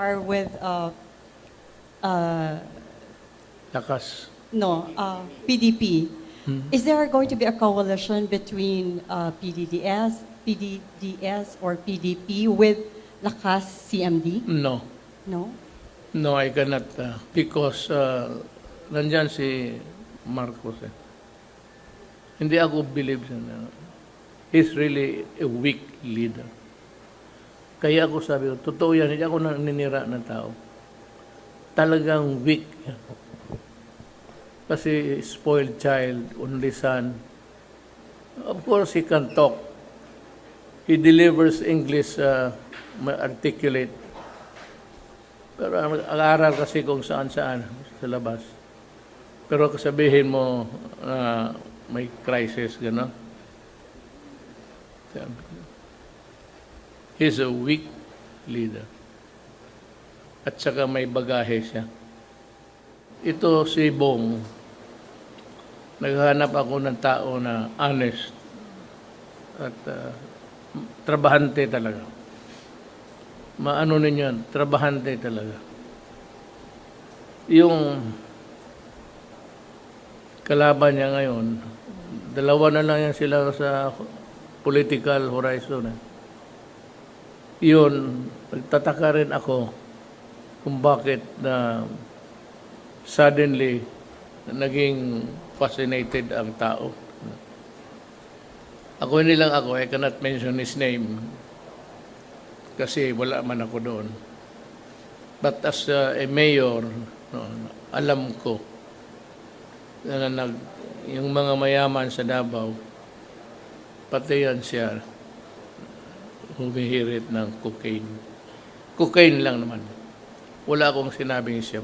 are with, uh, uh, Lakas. no, uh, PDP, is there going to be a coalition between uh, PDDS, PDDS, or PDP with Lakas CMD? No. No? No, I cannot. uh, because uh, nandyan si Marcos. Eh. Hindi ako believe na. He's really a weak leader. Kaya ako sabi ko, totoo yan, hindi ako naninira ng tao. Talagang weak. Kasi spoiled child, only son. Of course, he can talk. He delivers English uh, articulate. Pero ang aral kasi kung saan-saan sa labas. Pero kasabihin mo na may crisis, gano'n. He's a weak leader. At saka may bagahe siya. Ito si Bong, naghahanap ako ng tao na honest at uh, trabahante talaga maano ninyo trabahante talaga. Yung kalaban niya ngayon, dalawa na lang yan sila sa political horizon. Eh. Yun, nagtataka rin ako kung bakit na suddenly naging fascinated ang tao. Ako hindi lang ako, I cannot mention his name kasi wala man ako doon. But as a mayor, no, alam ko na nag, yung mga mayaman sa Davao, pati yan siya humihirit ng cocaine. Cocaine lang naman. Wala akong sinabing siya.